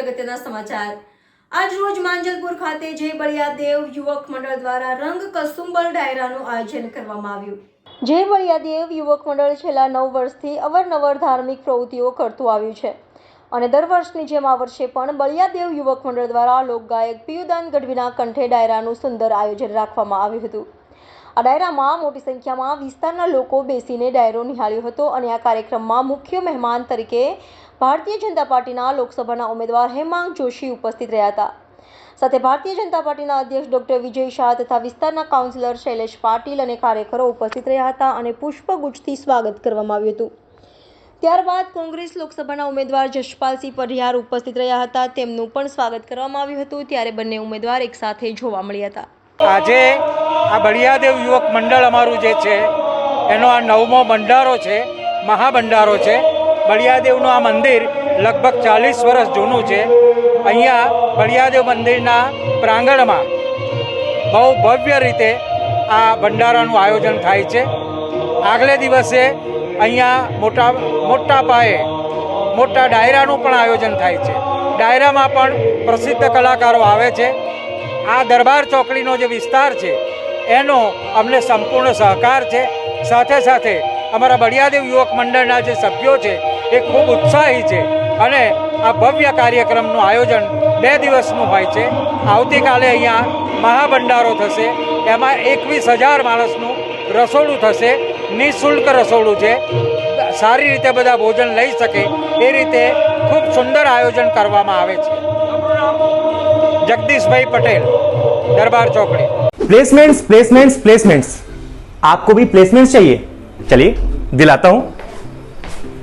અગત્યના સમાચાર. આજ રોજ માંજલપુર ખાતે જય બળિયાદેવ યુવક મંડળ દ્વારા રંગ કસુંબલ ડાયરાનું આયોજન કરવામાં આવ્યું. જય બળિયાદેવ યુવક મંડળ છેલ્લા નવ વર્ષથી અવારનવાર ધાર્મિક પ્રવૃત્તિઓ કરતું આવ્યું છે. અને દર વર્ષની જેમ આ વર્ષે પણ બળિયાદેવ યુવક મંડળ દ્વારા લોકગાયક પિયુદાન ગઢવીના કંઠે ડાયરાનું સુંદર આયોજન રાખવામાં આવ્યું હતું. આ ડાયરામાં મોટી સંખ્યામાં વિસ્તારના લોકો બેસીને ડાયરો નિહાળ્યો હતો અને આ કાર્યક્રમમાં મુખ્ય મહેમાન તરીકે ભારતીય જનતા પાર્ટીના લોકસભાના ઉમેદવાર હેમાંગ જોશી ઉપસ્થિત રહ્યા હતા. સાથે ભારતીય જનતા પાર્ટીના અધ્યક્ષ ડોક્ટર વિજય શાહ તથા વિસ્તારના કાઉન્સિલર શૈલેષ પાટીલ અને કાર્યકરો ઉપસ્થિત રહ્યા હતા અને પુષ્પગુચ્છથી સ્વાગત કરવામાં આવ્યું હતું. ત્યારબાદ કોંગ્રેસ લોકસભાના ઉમેદવાર જશપાલસિંહ પરિહાર ઉપસ્થિત રહ્યા હતા. તેમનું પણ સ્વાગત કરવામાં આવ્યું હતું. ત્યારે બંને ઉમેદવાર એકસાથે જોવા મળ્યા હતા. આજે આ બળિયાદેવ યુવક મંડળ અમારું જે છે, એનો આ નવમો ભંડારો છે, મહાભંડારો છે. બળિયાદેવનું આ મંદિર લગભગ ચાલીસ વર્ષ જૂનું છે. અહીંયા બળિયાદેવ મંદિરના પ્રાંગણમાં બહુ ભવ્ય રીતે આ ભંડારાનું આયોજન થાય છે. આગલે દિવસે અહીંયા મોટા મોટા પાયે મોટા ડાયરાનું પણ આયોજન થાય છે. ડાયરામાં પણ પ્રસિદ્ધ કલાકારો આવે છે. આ દરબાર ચોકડીનો જે વિસ્તાર છે, એનો અમને સંપૂર્ણ સહકાર છે. સાથે સાથે અમારા બળિયાદેવ યુવક મંડળના જે સભ્યો છે એ ખૂબ ઉત્સાહી છે અને આ ભવ્ય કાર્યક્રમનું આયોજન બે દિવસનું હોય છે આવતીકાલે અહીંયા મહાભંડારો થશે એમાં એકવીસ હજાર માણસનું રસોડું થશે નિઃશુલ્ક રસોડું છે સારી રીતે બધા ભોજન લઈ શકે એ રીતે ખૂબ સુંદર આયોજન કરવામાં આવે છે जगदीश भाई पटेल दरबार चौकड़ी प्लेसमेंट्स प्लेसमेंट्स प्लेसमेंट्स आपको भी प्लेसमेंट्स चाहिए चलिए दिलाता हूं